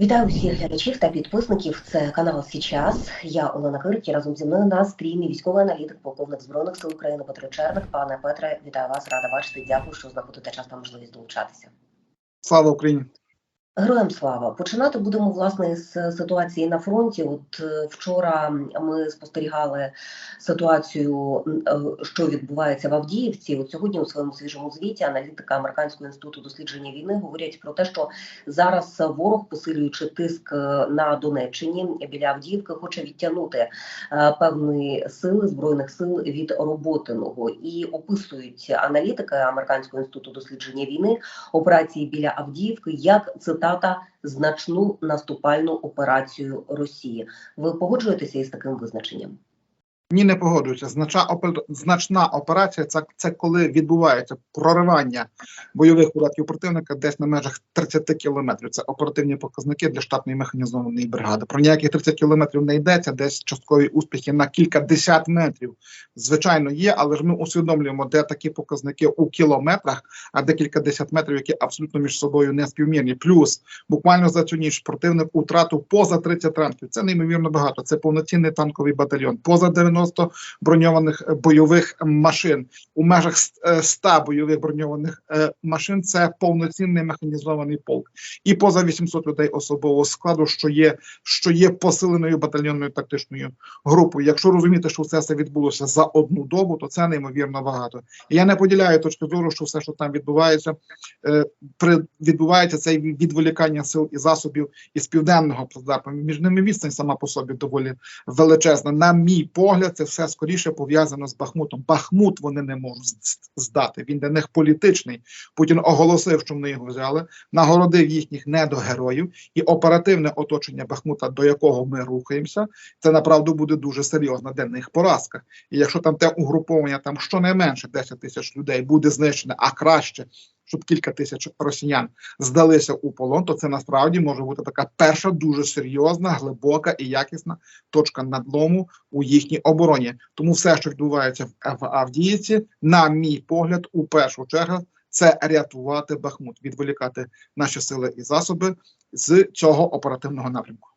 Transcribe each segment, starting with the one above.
Вітаю всіх глядачів та підписників. Це канал Січас. Я Олена Кирик разом зі мною на стрімі військовий аналітик, полковник збройних сил України Петро Черник. Пане Петре, вітаю вас, рада бачити. Дякую, що знаходите час та можливість долучатися. Слава Україні! Героям слава починати будемо власне з ситуації на фронті. От е, вчора ми спостерігали ситуацію, е, що відбувається в Авдіївці. От сьогодні у своєму свіжому звіті аналітика Американського інституту дослідження війни говорять про те, що зараз ворог, посилюючи тиск е, на Донеччині біля Авдіївки, хоче відтягнути певні сили збройних сил від роботиного і описують аналітики Американського інституту дослідження війни операції біля Авдіївки як цитата значну наступальну операцію Росії. Ви погоджуєтеся із таким визначенням? Ні, не погоджуюся. Значна опер- значна операція це, це коли відбувається проривання бойових урядків противника десь на межах 30 кілометрів. Це оперативні показники для штатної механізованої бригади. Про ніяких 30 кілометрів не йдеться, десь часткові успіхи на кілька десят метрів. Звичайно, є, але ж ми усвідомлюємо, де такі показники у кілометрах, а декілька десят метрів, які абсолютно між собою не співмірні. Плюс буквально за цю ніч противник утратив поза 30 танків. Це неймовірно багато. Це повноцінний танковий батальйон. Поза 90 броньованих е, бойових машин у межах с- е, 100 бойових броньованих е, машин. Це повноцінний механізований полк, і поза 800 людей особового складу, що є що є посиленою батальйонною тактичною групою. Якщо розуміти, що все це відбулося за одну добу, то це неймовірно багато. Я не поділяю точки зору, що все, що там відбувається, е, відбувається це відволікання сил і засобів із південного плацдарму. Між ними відстань сама по собі доволі величезна. На мій погляд, це все скоріше пов'язано з Бахмутом. Бахмут вони не можуть здати. Він для них політичний. Путін оголосив, що вони його взяли, нагородив їхніх недогероїв і оперативне оточення Бахмута, до якого ми рухаємося, це направду буде дуже серйозна для них поразка. І якщо там те угруповання, там щонайменше 10 тисяч людей буде знищене, а краще. Щоб кілька тисяч росіян здалися у полон, то це насправді може бути така перша дуже серйозна, глибока і якісна точка надлому у їхній обороні. Тому все, що відбувається в Авдіївці, на мій погляд, у першу чергу, це рятувати Бахмут, відволікати наші сили і засоби з цього оперативного напрямку.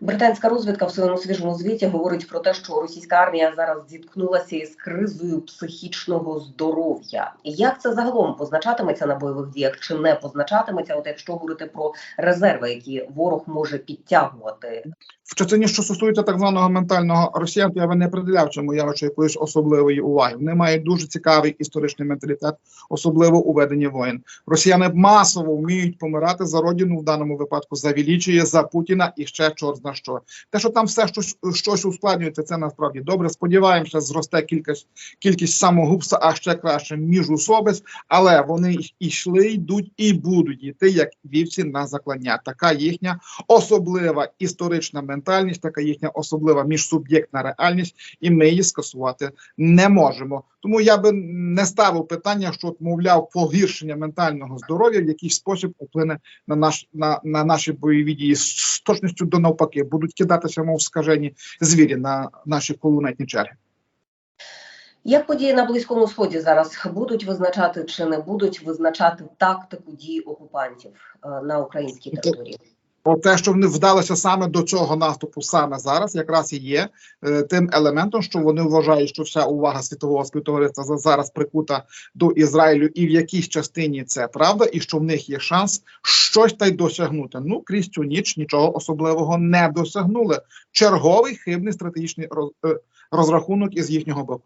Британська розвідка в своєму свіжому звіті говорить про те, що російська армія зараз зіткнулася із кризою психічного здоров'я. Як це загалом позначатиметься на бойових діях чи не позначатиметься? От якщо говорити про резерви, які ворог може підтягувати, В частині, що стосується так званого ментального росіян, то я би не приділяв цьому явищу якоїсь особливої уваги. Вони мають дуже цікавий історичний менталітет, особливо у веденні воєн. Росіяни масово вміють помирати за родину в даному випадку за Вілічіє, за Путіна і ще чорт зна що. Те, що там все щось, щось ускладнюється, це насправді добре. Сподіваємося, зросте кількість кількість самогубства, а ще краще міжусобиць, але вони йшли, йдуть і будуть йти як вівці на заклання. Така їхня особлива історична ментальність, така їхня особлива міжсуб'єктна реальність, і ми її скасувати не можемо. Тому я би не ставив питання, що мовляв, погіршення ментального здоров'я в якийсь спосіб вплине на наш на, на наші бойові дії з точністю до навпаки, будуть кидатися, мов скажені звірі на наші кулеметні черги. як події на близькому сході зараз будуть визначати чи не будуть визначати тактику дій окупантів е, на українській Ну, території? Бо те, що вони вдалися саме до цього наступу, саме зараз, якраз і є е, тим елементом, що вони вважають, що вся увага світового співтовариства за- зараз прикута до Ізраїлю, і в якійсь частині це правда, і що в них є шанс щось та й досягнути. Ну крізь цю ніч нічого особливого не досягнули. Черговий хибний стратегічний е, розрахунок із їхнього боку.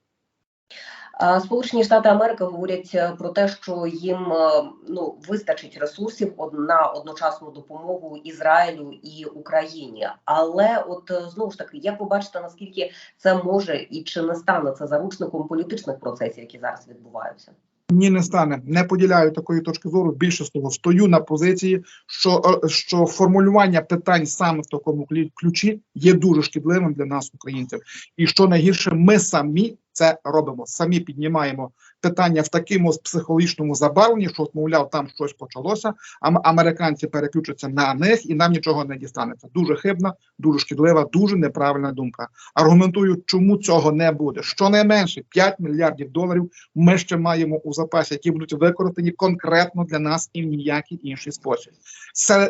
Сполучені Штати Америки говорять е, про те, що їм е, ну вистачить ресурсів на одночасну допомогу Ізраїлю і Україні. Але от е, знову ж таки, як ви бачите, наскільки це може і чи не стане це заручником політичних процесів, які зараз відбуваються? Ні, не стане. Не поділяю такої точки зору. Більше з того, стою на позиції, що, що формулювання питань саме в такому ключі є дуже шкідливим для нас, українців. І що найгірше, ми самі це робимо. Самі піднімаємо питання в такому психологічному забарвленні, що мовляв, там щось почалося. А американці переключаться на них, і нам нічого не дістанеться. Дуже хибна, дуже шкідлива, дуже неправильна думка. Аргументую, чому цього не буде. Щонайменше 5 мільярдів доларів ми ще маємо у запасі, які будуть використані конкретно для нас і в ніякий інший спосіб.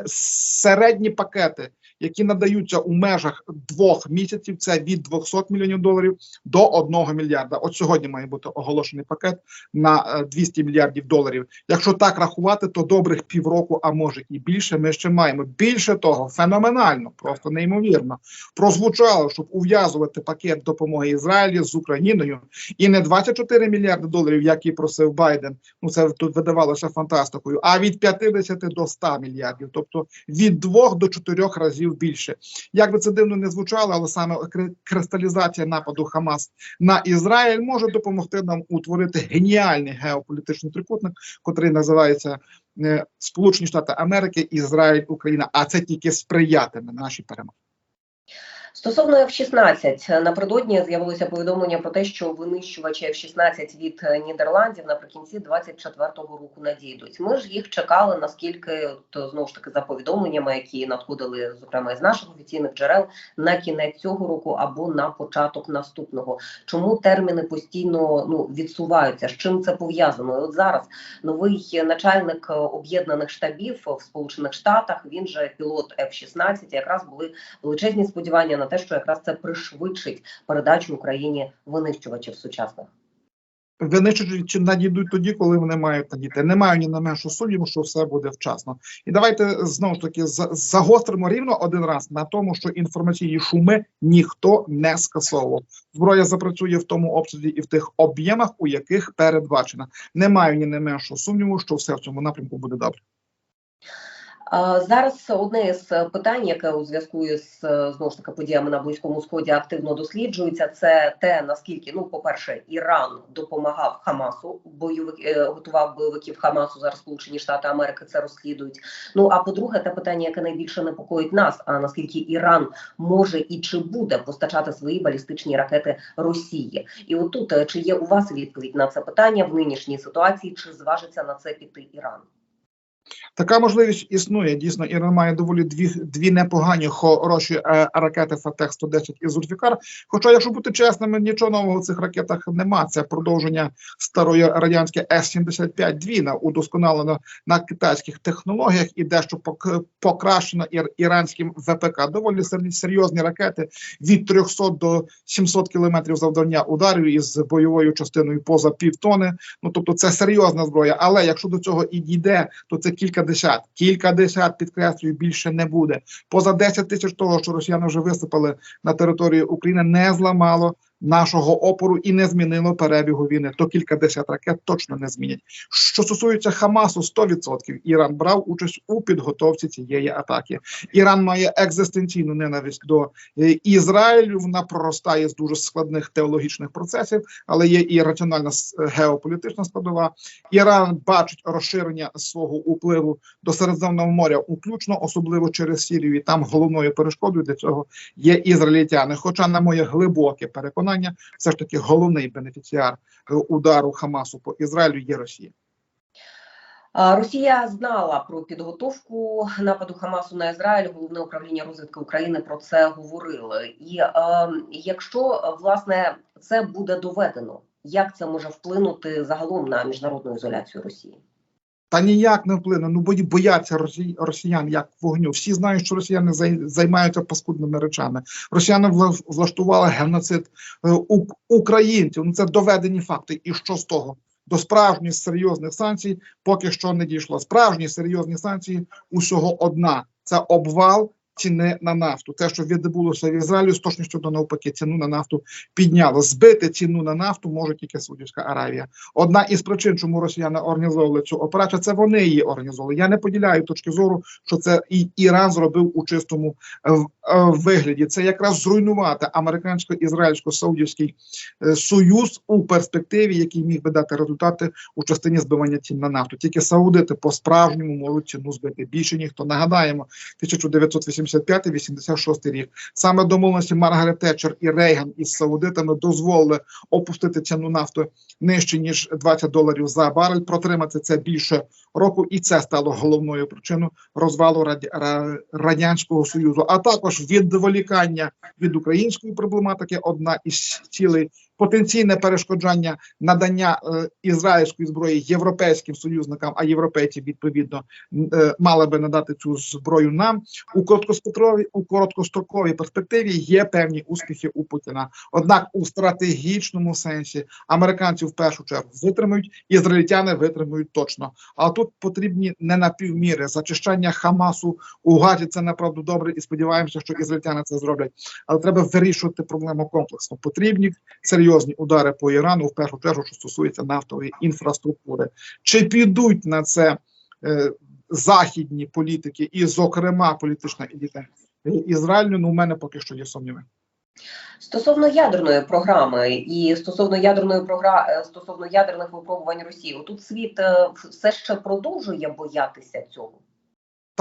Середні пакети, які надаються у межах двох місяців, це від 200 мільйонів доларів до 1 мільярда. От сьогодні має бути оголошений пакет на е, 200 мільярдів доларів. Якщо так рахувати, то добрих півроку, а може і більше, ми ще маємо. Більше того, феноменально, просто неймовірно прозвучало, щоб ув'язувати пакет допомоги Ізраїлі з Україною, і не 24 мільярди доларів, як і просив Байден. Ну це тут видавалося фантастикою, а від 50 до 100 мільярдів, тобто від 2 до 4 разів більше. Як би це дивно не звучало, але саме кри- кристалізація нападу Хамас на Ізраїль може допомогти нам утворити геніальний геополітичний трикутник, котрий називається е, Сполучені Штати Америки, Ізраїль, Україна. А це тільки сприятиме нашій перемогі. Стосовно F-16, напередодні з'явилося повідомлення про те, що винищувачі F-16 від е, Нідерландів наприкінці 24-го року надійдуть. Ми ж їх чекали, наскільки от, знову ж таки за повідомленнями, які надходили зокрема із наших офіційних джерел, на кінець цього року або на початок наступного. Чому терміни постійно ну відсуваються? З чим це пов'язано? І От зараз новий начальник е, об'єднаних штабів в Сполучених Штатах. Він же пілот F-16, якраз були величезні сподівання на те, що якраз це пришвидшить передачу Україні винищувачів сучасних. Винищувачі надійдуть тоді, коли вони мають надійти. Не маю ні на меншу сумніву, що все буде вчасно. І давайте знову ж таки загостримо рівно один раз на тому, що інформаційні шуми ніхто не скасовував. Зброя запрацює в тому обсязі і в тих об'ємах, у яких передбачена. Не маю ні на меншу сумніву, що все в цьому напрямку буде добре. Зараз одне з питань, яке у зв'язку з знову ж таки подіями на близькому сході активно досліджується, це те наскільки ну, по-перше, Іран допомагав Хамасу, бойовик е, готував бойовиків Хамасу. Зараз Сполучені Штати Америки це розслідують. Ну а по-друге, те питання, яке найбільше непокоїть нас: а наскільки Іран може і чи буде постачати свої балістичні ракети Росії? І отут е, чи є у вас відповідь на це питання в нинішній ситуації, чи зважиться на це піти Іран? Така можливість існує. Дійсно, Іран має доволі дві дві непогані хороші е, ракети Фатех 110 і Зульфікар. Хоча, якщо бути чесними, нічого нового в цих ракетах нема. Це продовження старої радянської С-75 Двіна, удосконалено на китайських технологіях і дещо пок- покращено ір, іранським ВПК. Доволі серйозні ракети від 300 до 700 кілометрів завдання ударів із бойовою частиною поза півтони. Ну тобто, це серйозна зброя. Але якщо до цього і дійде, то це кілька десят, кілька десят, підкреслюю, більше не буде. Поза 10 тисяч того, що росіяни вже висипали на територію України, не зламало нашого опору і не змінило перебігу війни. То кілька десят ракет точно не змінять. Що стосується Хамасу, 100% Іран брав участь у підготовці цієї атаки. Іран має екзистенційну ненависть до е, Ізраїлю. Вона проростає з дуже складних теологічних процесів, але є і раціональна геополітична складова. Іран бачить розширення свого впливу до Середземного моря, включно особливо через Сірію. І там головною перешкодою для цього є ізраїльтяни. Хоча, на моє глибоке переконання, все ж таки головний бенефіціар удару Хамасу по Ізраїлю є Росія. Росія знала про підготовку нападу Хамасу на Ізраїль. Головне управління розвідки України про це говорило. І е, якщо власне це буде доведено, як це може вплинути загалом на міжнародну ізоляцію Росії? Та ніяк не вплине. Ну бо бояться росі- росіян як вогню. Всі знають, що росіяни зай- займаються паскудними речами. Росіяни вла- влаштували геноцид е, українців. Ну це доведені факти. І що з того? До справжніх серйозних санкцій поки що не дійшло. Справжні серйозні санкції усього одна це обвал ціни на нафту. Те, що відбулося в Ізраїлі, з точністю до навпаки, ціну на нафту підняло. Збити ціну на нафту може тільки Саудівська Аравія. Одна із причин, чому росіяни організовували цю операцію, це вони її організовували. Я не поділяю точки зору, що це і Іран зробив у чистому е, вигляді це якраз зруйнувати американсько-ізраїльсько-саудівський е, союз у перспективі, який міг би дати результати у частині збивання цін на нафту. Тільки саудити по справжньому можуть ціну збити. Більше ніхто нагадаємо 1985-86 рік. Саме домовленості Маргарет Тетчер і Рейган із саудитами дозволили опустити ціну нафту нижче ніж 20 доларів за барель. Протримати це більше року, і це стало головною причиною розвалу радянського союзу, а також відволікання від української проблематики. Одна із цілей потенційне перешкоджання надання е, ізраїльської зброї європейським союзникам, а європейці відповідно е, мали би надати цю зброю нам у короткостроковій у короткостроковій перспективі. Є певні успіхи у Путіна. Однак у стратегічному сенсі американці в першу чергу витримають, ізраїльтяни витримують точно. А тут потрібні не напівміри зачищання Хамасу у Газі. Це направду добре, і сподіваємося, що ізраїльтяни це зроблять. Але треба вирішувати проблему комплексно. Потрібні серйозні удари по Ірану, в першу чергу, що стосується нафтової інфраструктури. Чи підуть на це е, західні політики, і, зокрема, політична еліта Ізраїлю? Ну, у мене поки що є сумніви. Стосовно ядерної програми і стосовно ядерної програми стосовно ядерних випробувань Росії, тут світ е, все ще продовжує боятися цього.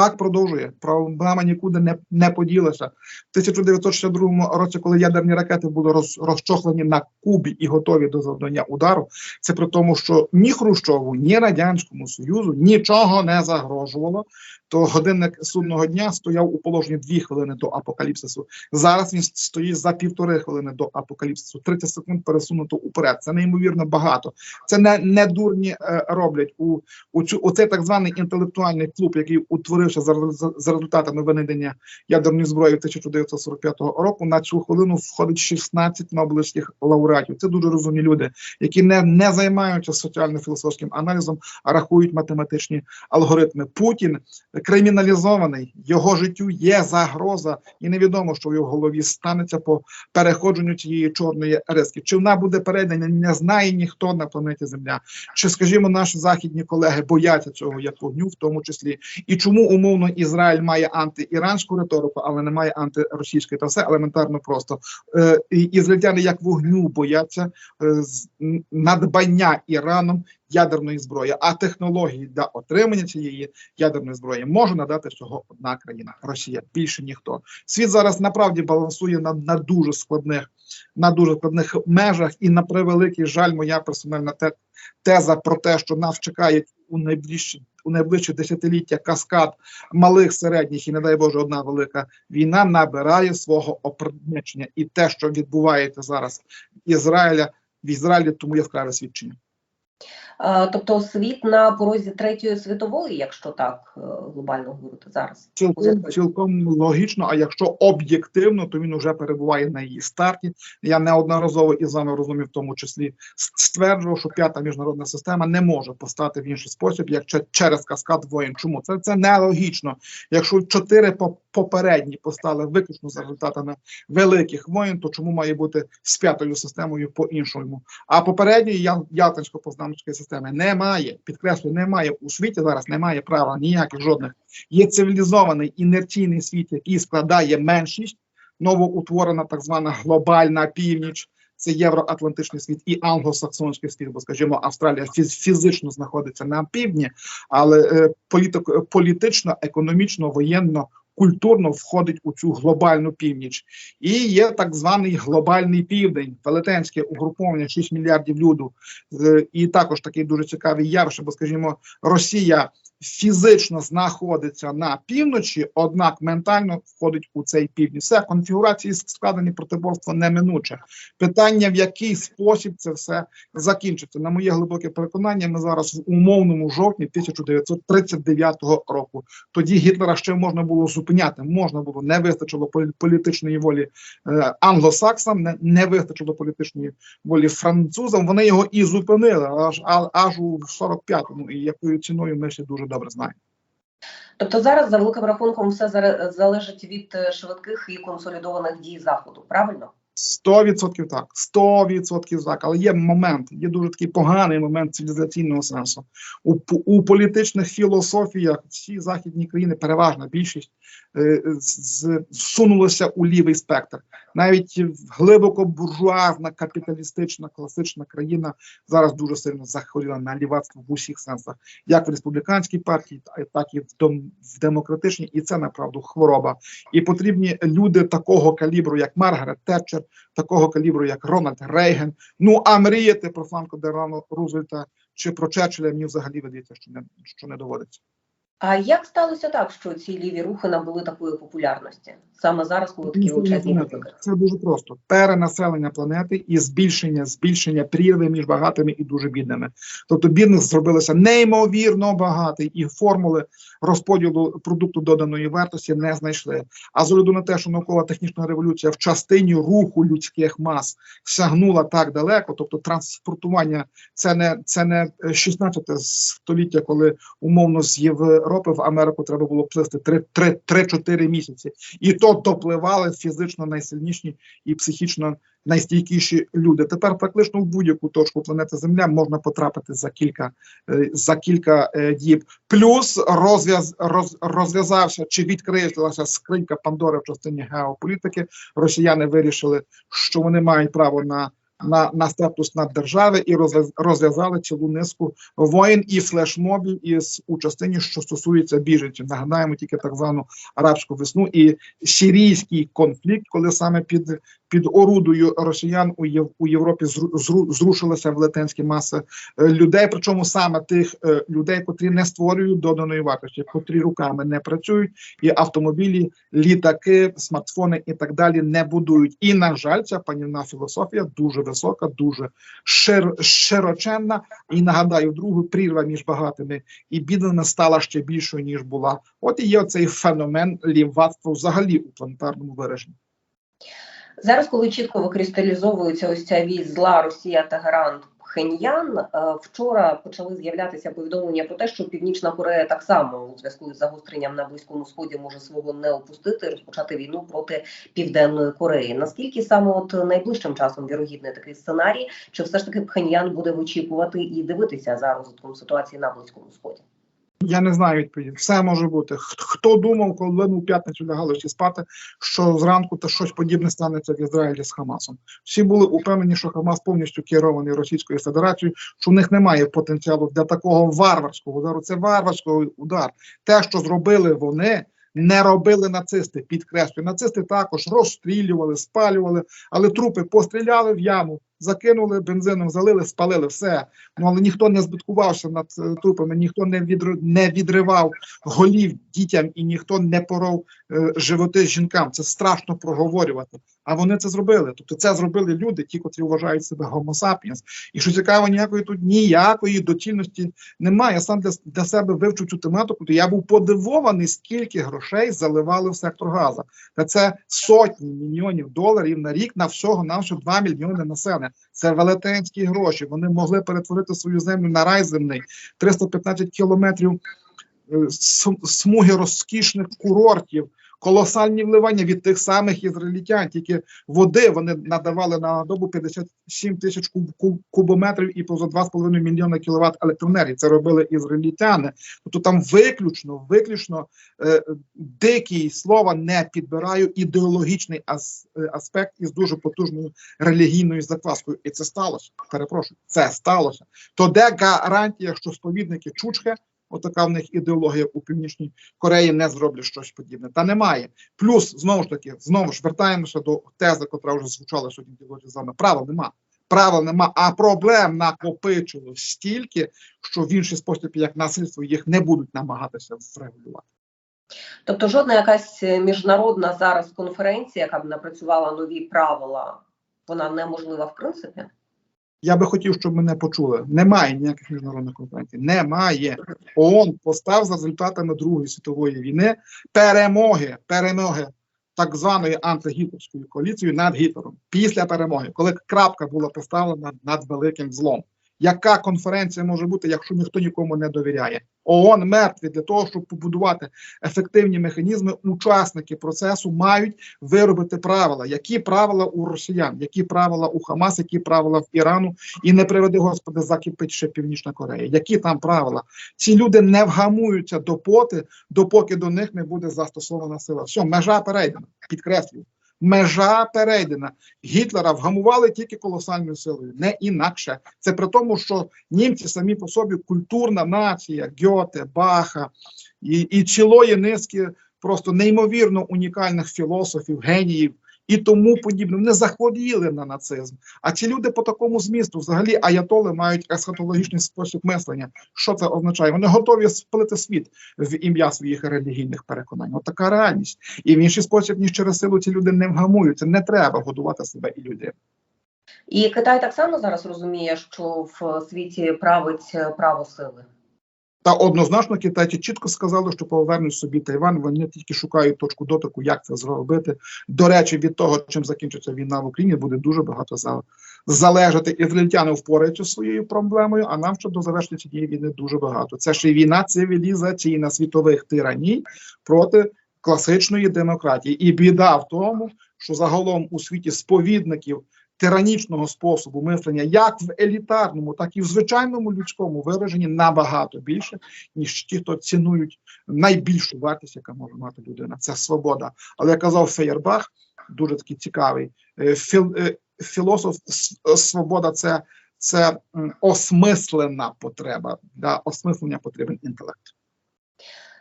Так продовжує. Проблема нікуди не, не поділася. В 1962 році, коли ядерні ракети були роз, розчохлені на Кубі і готові до завдання удару, це при тому, що ні Хрущову, ні Радянському Союзу нічого не загрожувало. То годинник судного дня стояв у положенні дві хвилини до апокаліпсису. Зараз він стоїть за півтори хвилини до апокаліпсису. 30 секунд пересунуто уперед. Це неймовірно багато. Це не, не дурні е, роблять у, у цю у цей так званий інтелектуальний клуб, який утворився за, за, за результатами винайдення ядерної зброї 1945 року. На цю хвилину входить 16 нобелівських лауреатів. Це дуже розумні люди, які не, не займаються соціально-філософським аналізом, а рахують математичні алгоритми. Путін криміналізований, його життю є загроза, і невідомо, що в його голові станеться по переходженню цієї чорної риски. Чи вона буде передана, не знає ніхто на планеті Земля. Чи, скажімо, наші західні колеги бояться цього як вогню, в тому числі, і чому умовно Ізраїль має антиіранську риторику, але не має антиросійської, та все елементарно просто Е, ізраїльтяни як вогню бояться е, надбання Іраном ядерної зброї, а технології для отримання цієї ядерної зброї може надати всього одна країна Росія. Більше ніхто. Світ зараз направді балансує на, на дуже складних, на дуже складних межах, і на превеликий жаль, моя персональна те, теза про те, що нас чекає у найближчі. У найближчі десятиліття каскад малих, середніх і не дай Боже, одна велика війна набирає свого опридничення, і те, що відбувається зараз в Ізраїля в Ізраїлі, тому яскраве свідчення. Е, Тобто світ на порозі третьої світової, якщо так е, глобально говорити зараз. Цілком цілком логічно. А якщо об'єктивно, то він вже перебуває на її старті. Я неодноразово із вами розумів, в тому числі стверджував, що п'ята міжнародна система не може постати в інший спосіб, як че- через каскад воєн. Чому це це нелогічно? Якщо чотири по- попередні постали виключно за результатами великих воєн, то чому має бути з п'ятою системою по іншому? А попередньої я- Ялтинсько-Познанської системи немає. Підкреслюю, немає у світі зараз. Немає права ніяких жодних. Є цивілізований інерційний світ, який складає меншість, новоутворена так звана глобальна північ. Це євроатлантичний світ і англосаксонський світ, бо скажімо, Австралія фіз- фізично знаходиться на півдні, але е, політик, політично, економічно, воєнно, культурно входить у цю глобальну північ. І є так званий глобальний південь, велетенське угруповання 6 мільярдів люду. Е, І також такий дуже цікавий явище, бо скажімо, Росія фізично знаходиться на півночі, однак ментально входить у цей південь. Все конфігурації складені протиборство неминуче. Питання, в який спосіб це все закінчиться. На моє глибоке переконання, ми зараз в умовному жовтні 1939 року. Тоді Гітлера ще можна було зупиняти. Можна було не вистачило полі- політичної волі е, англосаксам, не, не вистачило політичної волі французам. Вони його і зупинили аж аж у 45-му. І якою ціною ми ще дуже добре знаємо. Тобто зараз за великим рахунком все залежить від е, швидких і консолідованих дій заходу, правильно? 100% так, 100% так. Але є момент, є дуже такий поганий момент цивілізаційного сенсу. У, у політичних філософіях всі західні країни, переважна більшість, е, з- зсунулися у лівий спектр. Навіть глибоко буржуазна, капіталістична, класична країна зараз дуже сильно захворіла на лівацтво в усіх сенсах, як в республіканській партії, та- так і в, демократичній, і це направду хвороба. І потрібні люди такого калібру, як Маргарет Тетчер, такого калібру, як Рональд Рейген. Ну а мріяти про Франко Делано Рузвельта чи про Черчилля мені взагалі видається, що не що не доводиться. А як сталося так, що ці ліві рухи набули такої популярності саме зараз, коли такі величезні виклики? Це дуже просто перенаселення планети і збільшення збільшення прірви між багатими і дуже бідними. Тобто бідних зробилося неймовірно багатий, і формули розподілу продукту доданої вартості не знайшли. А з огляду на те, що наукова технічна революція в частині руху людських мас сягнула так далеко, тобто транспортування, це не це не 16 століття, коли умовно з Європи в Америку треба було плисти 3-4 місяці, і то допливали фізично найсильніші і психічно найстійкіші люди. Тепер практично в будь-яку точку планети Земля можна потрапити за кілька е, за кілька е, діб. Плюс розв'яз роз, розв'язався чи відкрилася скринька Пандори в частині геополітики. Росіяни вирішили, що вони мають право на. На, на статус наддержави і розв'яз- розв'язали цілу низку воєн і флешмобів із у частині, що стосується біженців. Нагадаємо тільки так звану арабську весну і сирійський конфлікт, коли саме під під орудою росіян у Єв, у Європі зру, зру, зрушилися велетенські маси е, людей. Причому саме тих е, людей, котрі не створюють доданої вартості, котрі руками не працюють, і автомобілі, літаки, смартфони і так далі не будують. І на жаль, ця панівна філософія дуже висока, дуже шир, широченна. І нагадаю, другу прірва між багатими і бідними стала ще більшою ніж була. От і є цей феномен лівацтва взагалі у планетарному вираженні. Зараз, коли чітко викристалізовується ось ця вісь зла Росія Тегеран Пхеньян, е, вчора почали з'являтися повідомлення про те, що Північна Корея так само у зв'язку з загостренням на близькому сході може свого не опустити, розпочати війну проти Південної Кореї. Наскільки саме от найближчим часом вірогідний такий сценарій, чи все ж таки Пхеньян буде вичікувати і дивитися за розвитком ситуації на близькому сході? Я не знаю відповіді. Все може бути. Хто думав, коли ми у п'ятницю лягали всі спати, що зранку та щось подібне станеться в Ізраїлі з Хамасом? Всі були упевнені, що Хамас повністю керований Російською Федерацією, що в них немає потенціалу для такого варварського удару. Це варварський удар. Те, що зробили вони. Не робили нацисти, підкреслюю. Нацисти також розстрілювали, спалювали, але трупи постріляли в яму, закинули бензином, залили, спалили все. Ну але ніхто не збиткувався над е, трупами, ніхто не відр... не відривав голів дітям і ніхто не поров е, животи жінкам. Це страшно проговорювати. А вони це зробили. Тобто це зробили люди, ті, котрі вважають себе sapiens. І що цікаво, ніякої тут ніякої доцільності немає. Я сам для, для себе вивчив цю тематику, то я був подивований, скільки грошей заливали в сектор газу. Та це сотні мільйонів доларів на рік на всього на всього 2 мільйони населення. Це велетенські гроші. Вони могли перетворити свою землю на рай земний. 315 кілометрів е, смуги розкішних курортів, колосальні вливання від тих самих ізраїльтян. Тільки води вони надавали на добу 57 тисяч куб, куб, кубометрів і поза 2,5 мільйони кіловат електроенергії. Це робили ізраїльтяни. Тобто там виключно, виключно е, дикий слова не підбираю ідеологічний ас, е, аспект із дуже потужною релігійною закваскою. І це сталося. Перепрошую, це сталося. То де гарантія, що сповідники Чучхе, отака в них ідеологія у північній Кореї, не зроблять щось подібне? Та немає. Плюс знову ж таки, знову ж вертаємося до тези, яка вже звучала сьогодні в діалозі з вами. Нема. Правил нема, а проблем накопичилось стільки, що в інший спосіб, як насильство, їх не будуть намагатися врегулювати. Тобто, жодна якась міжнародна зараз конференція, яка б напрацювала нові правила, вона неможлива в принципі. Я би хотів, щоб мене почули. Немає ніяких міжнародних конференцій. Немає. ООН постав за результатами Другої світової війни перемоги, перемоги так званої антигітлерської коаліції над Гітлером. Після перемоги, коли крапка була поставлена над великим злом. Яка конференція може бути, якщо ніхто нікому не довіряє? ООН мертві для того, щоб побудувати ефективні механізми. Учасники процесу мають виробити правила. Які правила у росіян, які правила у Хамас, які правила в Ірану, і не приведи господи, закипить ще Північна Корея. Які там правила? Ці люди не вгамуються допоти, допоки до них не буде застосована сила. Все, межа перейдена. Підкреслюю. Межа перейдена. Гітлера вгамували тільки колосальною силою, не інакше. Це при тому, що німці самі по собі культурна нація, Гьоте, Баха і, і цілої низки просто неймовірно унікальних філософів, геніїв і тому подібне. Вони захворіли на нацизм. А ці люди по такому змісту, взагалі, аятоли мають есхатологічний спосіб мислення. Що це означає? Вони готові спалити світ в ім'я своїх релігійних переконань. От така реальність. І в інший спосіб, ніж через силу, ці люди не вгамуються. Не треба годувати себе і людей. І Китай так само зараз розуміє, що в світі править е, право сили. Та однозначно китайці чітко сказали, що повернуть собі Тайван. Вони тільки шукають точку дотику, як це зробити. До речі, від того, чим закінчиться війна в Україні, буде дуже багато залежати. Ізраїльтяни впораються своєю проблемою. А нам щодо завершення цієї війни дуже багато. Це ще й війна цивілізаційна світових тираній проти класичної демократії. І біда в тому, що загалом у світі сповідників тиранічного способу мислення, як в елітарному, так і в звичайному людському вираженні набагато більше, ніж ті, хто цінують найбільшу вартість, яка може мати людина. Це свобода. Але казав Феєрбах, дуже такий цікавий е, філ, е, філософ. е, Свобода це, це осмислена потреба. Для осмислення потрібен інтелект.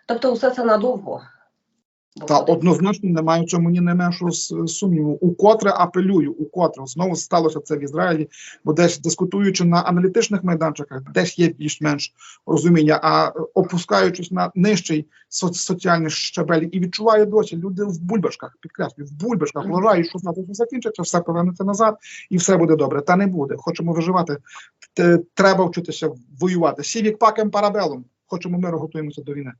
Тобто, усе це надовго. Та однозначно немає в цьому ні не меншого сумніву. Укотре апелюю, укотре знову сталося це в Ізраїлі, бо десь дискутуючи на аналітичних майданчиках, десь є більш-менш розуміння, а опускаючись на нижчий соц- соціальний щабель і відчуваю досі люди в бульбашках, підкреслюю, в бульбашках вважають, що все закінчиться, все повернеться назад, і все буде добре. Та не буде. Хочемо виживати. Треба вчитися воювати. Сівік пакем парабелом. Хочемо миру, готуємося до війни.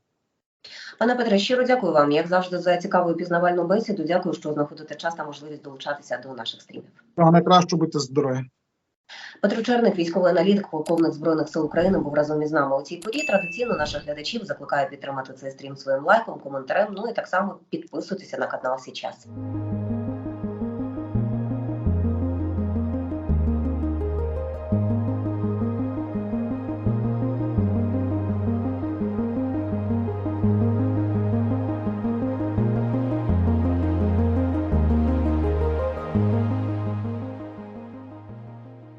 Пане Петре, щиро дякую вам, як завжди, за цікаву і пізнавальну бесіду. Дякую, що знаходите час та можливість долучатися до наших стрімів. Найкраще бути здорові. Петро Черник, військовий аналітик, полковник збройних сил України, був разом із нами у цій порі. Традиційно наших глядачів закликаю підтримати цей стрім своїм лайком, коментарем. Ну і так само підписуйтеся на канал Січас.